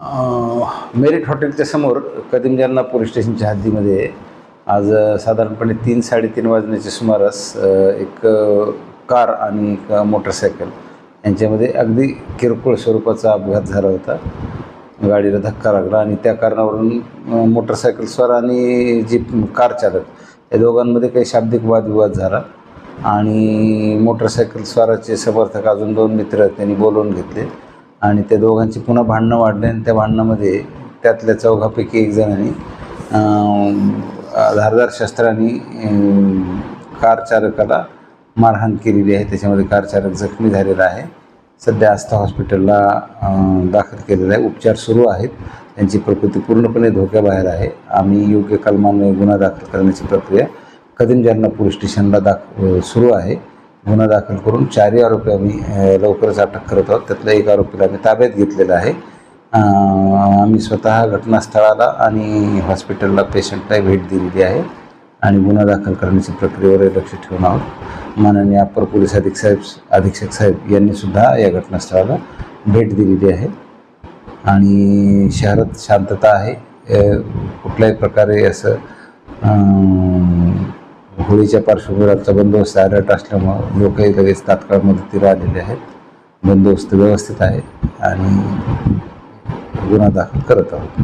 Merit हॉटेलच्या समोर कदीम जालना पोलीस स्टेशनच्या हद्दीमध्ये आज साधारणपणे तीन साडेतीन वाजण्याच्या सुमारास एक कार आणि एक मोटरसायकल यांच्यामध्ये अगदी किरकोळ स्वरूपाचा अपघात झाला होता. गाडीला धक्का लागला आणि त्या कारणावरून मोटरसायकलस्वार मोटरसायकल स्वार आणि जी कार चालक या दोघांमध्ये काही शाब्दिक वादविवाद झाला आणि मोटरसायकल स्वाराचे समर्थक अजून दोन मित्र त्यांनी बोलवून घेतले. आणि त्या दोघांची पुन्हा भांडणं वाढले आणि त्या भांडणामध्ये त्यातल्या चौघापैकी एक जणांनी धारदार शस्त्रांनी कार चालकाला मारहाण केलेली आहे. त्याच्यामध्ये कार चालक जखमी झालेला आहे. सध्या आस्था हॉस्पिटलला दाखल केलेला आहे. उपचार सुरू आहेत. त्यांची प्रकृती पूर्णपणे धोक्याबाहेर आहे. आम्ही योग्य कलमान्वये गुन्हा दाखल करण्याची प्रक्रिया कदीम जालना पोलीस स्टेशनला दाख सुरू आहे. गुन्हा दाखल करून चारही आरोपी आम्ही लवकरच अटक करत आहोत. त्यातल्या एक आरोपीला आम्ही ताब्यात घेतलेला आहे. आम्ही स्वतः घटनास्थळाला आणि हॉस्पिटलला पेशंटला भेट दिलेली आहे आणि गुन्हा दाखल करण्याची प्रक्रियेवर लक्ष ठेवून आहोत. माननीय अप्पर पोलीस अधीक्षक साहेब अधीक्षक साहेब यांनी सुद्धा या घटनास्थळाला भेट दिलेली आहे. आणि शहरात शांतता आहे. कुठल्याही प्रकारे असं होळीच्या पार्श्वभूमीवरचा बंदोबस्त अलर्ट असल्यामुळं लोकही लगेच तात्काळ मदतीला आलेले आहेत. बंदोबस्त व्यवस्थित आहे आणि गुन्हा दाखल करत आहोत.